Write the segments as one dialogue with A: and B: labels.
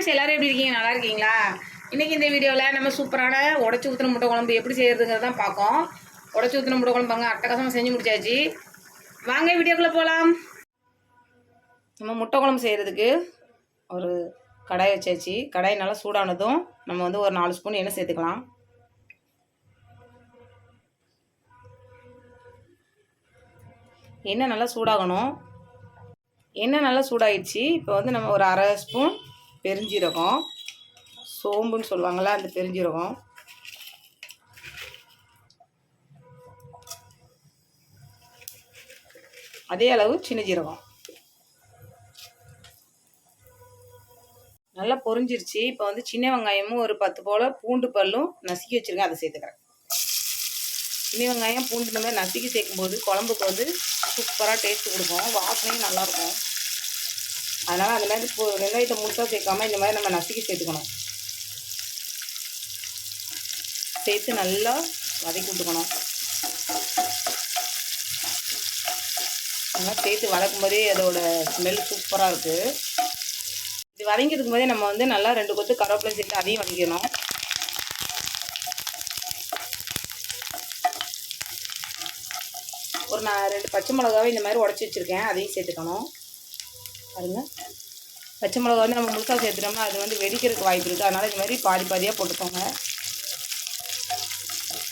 A: friends எல்லோரும் எப்படி இருக்கீங்க நல்லா இருக்கீங்களா இன்றைக்கி இந்த வீடியோவில் நம்ம சூப்பரான உடச்சி ஊற்றின முட்டை குழம்பு எப்படி செய்கிறதுங்கிறது தான் பார்க்கோம் உடச்சி ஊற்றின முட்டை குழம்புங்க அட்டகாசமாக செஞ்சு முடிச்சாச்சு வாங்க வீடியோக்குள்ளே போகலாம் நம்ம முட்டை குழம்பு செய்கிறதுக்கு ஒரு கடாய் வச்சாச்சு கடாய் நல்லா சூடானதும் நம்ம வந்து ஒரு நாலு ஸ்பூன் எண்ணெய் சேர்த்துக்கலாம் எண்ணெய் நல்லா சூடாகணும் எண்ணெய் நல்லா சூடாகிடுச்சு இப்போ வந்து நம்ம ஒரு அரை ஸ்பூன் பெருஞ்சீரகம் சோம்புன்னு சொல்லுவாங்களா அந்த பெருஞ்சீரகம் அதே அளவு சின்ன ஜீரகம் நல்லா பொறிஞ்சிருச்சு இப்போ வந்து சின்ன வெங்காயமும் ஒரு பத்து போல பூண்டு பல்லும் நசுக்கி வச்சுருக்கேன் அதை சேர்த்துக்கிறேன் சின்ன வெங்காயம் பூண்டு நம்ம நசுக்கி சேர்க்கும்போது குழம்புக்கு வந்து சூப்பராக டேஸ்ட் கொடுக்கும் வாசனையும் நல்லாயிருக்கும் அதனால் அந்த மாதிரி இப்போ வெங்காயத்தை முழுசாக சேர்க்காமல் இந்த மாதிரி நம்ம நசுக்கி சேர்த்துக்கணும் சேர்த்து நல்லா வதக்கி விட்டுக்கணும் நல்லா சேர்த்து வதக்கும் போதே அதோடய ஸ்மெல் சூப்பராக இருக்குது இது வதங்கிறதுக்கு போதே நம்ம வந்து நல்லா ரெண்டு கொத்து கருவேப்பிலை சேர்த்து அதையும் வதக்கணும் ஒரு நான் ரெண்டு பச்சை மிளகாவை இந்த மாதிரி உடச்சி வச்சுருக்கேன் அதையும் சேர்த்துக்கணும் பாருங்கள் பச்சை மிளகா வந்து நம்ம முழுசாக சேர்த்துட்டோம்னா அது வந்து வெடிக்கிறதுக்கு வாய்ப்பு இருக்குது அதனால் இது மாதிரி பாதி பாதியாக போட்டுக்கோங்க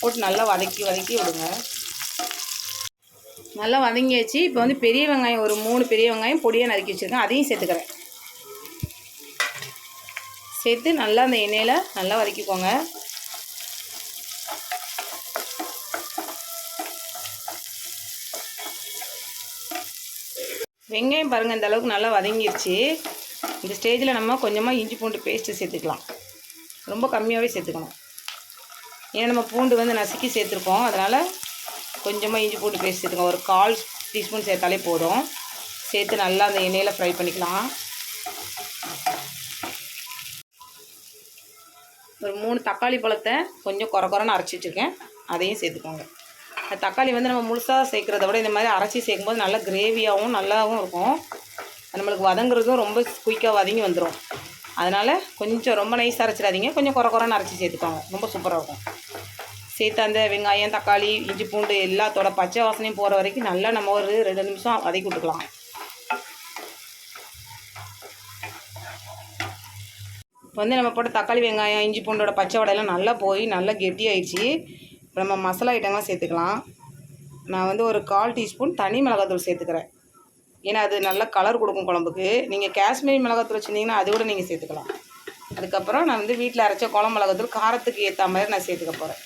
A: போட்டு நல்லா வதக்கி வதக்கி விடுங்க நல்லா வதங்கியாச்சு இப்போ வந்து பெரிய வெங்காயம் ஒரு மூணு பெரிய வெங்காயம் பொடியாக நறுக்கி வச்சுருக்கேன் அதையும் சேர்த்துக்கிறேன் சேர்த்து நல்லா அந்த எண்ணெயில் நல்லா வதக்கிக்கோங்க வெங்காயம் பாருங்கள் இந்த அளவுக்கு நல்லா வதங்கிடுச்சு இந்த ஸ்டேஜில் நம்ம கொஞ்சமாக இஞ்சி பூண்டு பேஸ்ட்டு சேர்த்துக்கலாம் ரொம்ப கம்மியாகவே சேர்த்துக்கணும் ஏன்னா நம்ம பூண்டு வந்து நசுக்கி சேர்த்துருக்கோம் அதனால் கொஞ்சமாக இஞ்சி பூண்டு பேஸ்ட் சேர்த்துக்கோங்க ஒரு கால் டீஸ்பூன் சேர்த்தாலே போதும் சேர்த்து நல்லா அந்த எண்ணெயில் ஃப்ரை பண்ணிக்கலாம் ஒரு மூணு தக்காளி பழத்தை கொஞ்சம் குறை குறைன்னு அரைச்சி வச்சுருக்கேன் அதையும் சேர்த்துக்கோங்க தக்காளி வந்து நம்ம முழுசாக சேர்க்குறத விட இந்த மாதிரி அரைச்சி சேர்க்கும்போது நல்லா கிரேவியாகவும் நல்லாவும் இருக்கும் நம்மளுக்கு வதங்குறதும் ரொம்ப குயிக்காக வதங்கி வந்துடும் அதனால் கொஞ்சம் ரொம்ப நைஸாக அரைச்சிடாதீங்க கொஞ்சம் குறை குறைன்னு அரைச்சி சேர்த்துக்கோங்க ரொம்ப சூப்பராக இருக்கும் சேர்த்து அந்த வெங்காயம் தக்காளி இஞ்சி பூண்டு எல்லாத்தோட பச்சை வாசனையும் போகிற வரைக்கும் நல்லா நம்ம ஒரு ரெண்டு நிமிஷம் வதக்கி விட்டுக்கலாம் வந்து நம்ம போட்ட தக்காளி வெங்காயம் இஞ்சி பூண்டோட பச்சை வடையெல்லாம் நல்லா போய் நல்லா கெட்டியாயிடுச்சு இப்போ நம்ம மசாலா ஐட்டங்கள்லாம் சேர்த்துக்கலாம் நான் வந்து ஒரு கால் டீஸ்பூன் தனி மிளகாத்தூள் சேர்த்துக்கிறேன் ஏன்னா அது நல்ல கலர் கொடுக்கும் குழம்புக்கு நீங்கள் காஷ்மீரி மிளகாத்தூள் வச்சுருந்தீங்கன்னா அது கூட நீங்கள் சேர்த்துக்கலாம் அதுக்கப்புறம் நான் வந்து வீட்டில் அரைச்ச குழம்பு மிளகாத்தூள் காரத்துக்கு ஏற்ற மாதிரி நான் சேர்த்துக்க போகிறேன்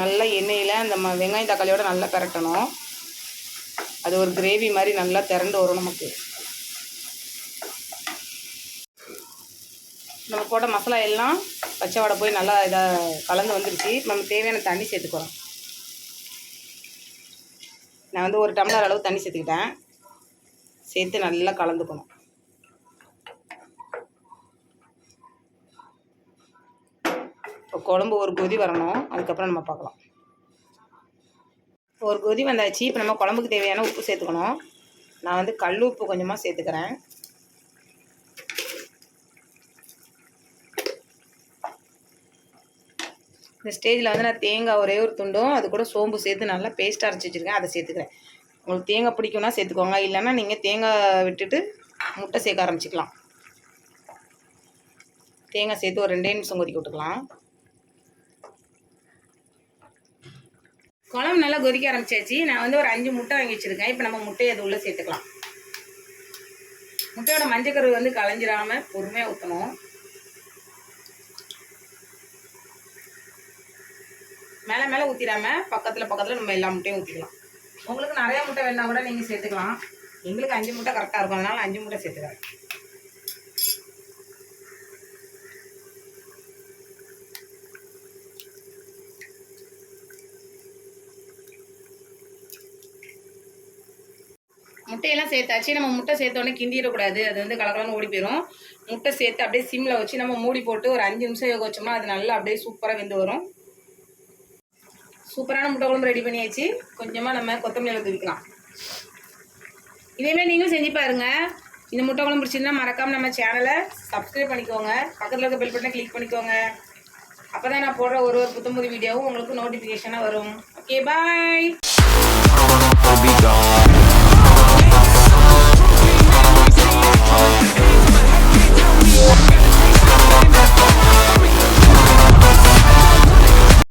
A: நல்லா எண்ணெயில் அந்த ம வெங்காயம் தக்காளியோட நல்லா பரட்டணும் அது ஒரு கிரேவி மாதிரி நல்லா திரண்டு வரும் நமக்கு நம்ம போட்ட மசாலா எல்லாம் பச்சை வடை போய் நல்லா இதாக கலந்து வந்துருச்சு நம்ம தேவையான தண்ணி சேர்த்துக்கிறோம் நான் வந்து ஒரு டம்ளர் அளவு தண்ணி சேர்த்துக்கிட்டேன் சேர்த்து நல்லா கலந்துக்கணும் இப்போ குழம்பு ஒரு கொதி வரணும் அதுக்கப்புறம் நம்ம பார்க்கலாம் ஒரு கொதி வந்தாச்சு இப்போ நம்ம குழம்புக்கு தேவையான உப்பு சேர்த்துக்கணும் நான் வந்து கல் உப்பு கொஞ்சமாக சேர்த்துக்கிறேன் இந்த ஸ்டேஜில் வந்து நான் தேங்காய் ஒரே ஒரு துண்டும் அது கூட சோம்பு சேர்த்து நல்லா பேஸ்ட்டாக அரைச்சி வச்சுருக்கேன் அதை சேர்த்துக்கிறேன் உங்களுக்கு தேங்காய் பிடிக்கும்னா சேர்த்துக்கோங்க இல்லைன்னா நீங்கள் தேங்காய் விட்டுட்டு முட்டை சேர்க்க ஆரம்பிச்சிக்கலாம் தேங்காய் சேர்த்து ஒரு ரெண்டே நிமிஷம் கொதிக்க விட்டுக்கலாம் குழம்பு நல்லா கொதிக்க ஆரம்பிச்சாச்சு நான் வந்து ஒரு அஞ்சு முட்டை வாங்கி வச்சுருக்கேன் இப்போ நம்ம முட்டையை அது உள்ளே சேர்த்துக்கலாம் முட்டையோட மஞ்சக்கரு வந்து களைஞ்சிடாமல் பொறுமையாக ஊற்றணும் மேலே மேலே ஊற்றிடாம பக்கத்தில் பக்கத்தில் நம்ம எல்லா முட்டையும் ஊற்றிக்கலாம் உங்களுக்கு நிறையா முட்டை வேணா கூட நீங்கள் சேர்த்துக்கலாம் எங்களுக்கு அஞ்சு முட்டை கரெக்டாக இருக்கும் அதனால அஞ்சு முட்டை சேர்த்துக்கலாம் முட்டையெல்லாம் சேர்த்தாச்சு நம்ம முட்டை சேர்த்தோடனே கிண்டிடக்கூடாது அது வந்து கலக்கலன்னு ஓடி போயிடும் முட்டை சேர்த்து அப்படியே சிம்மில் வச்சு நம்ம மூடி போட்டு ஒரு அஞ்சு நிமிஷம் யோக வச்சோம்னா அது நல்லா அப்படியே சூப்பராக வெந்து வரும் சூப்பரான முட்டை குழம்பு ரெடி பண்ணியாச்சு கொஞ்சமாக நம்ம கொத்தமல்லியில் தூவிக்கலாம் இதேமாரி நீங்களும் செஞ்சு பாருங்க இந்த முட்டை குழம்பு பிடிச்சிருந்தா மறக்காமல் நம்ம சேனலை சப்ஸ்கிரைப் பண்ணிக்கோங்க பக்கத்தில் இருக்க பெல் பட்டனை கிளிக் பண்ணிக்கோங்க அப்போ தான் நான் போடுற ஒரு ஒரு புத்தம்புது வீடியோவும் உங்களுக்கு நோட்டிஃபிகேஷனாக வரும் ஓகே பாய்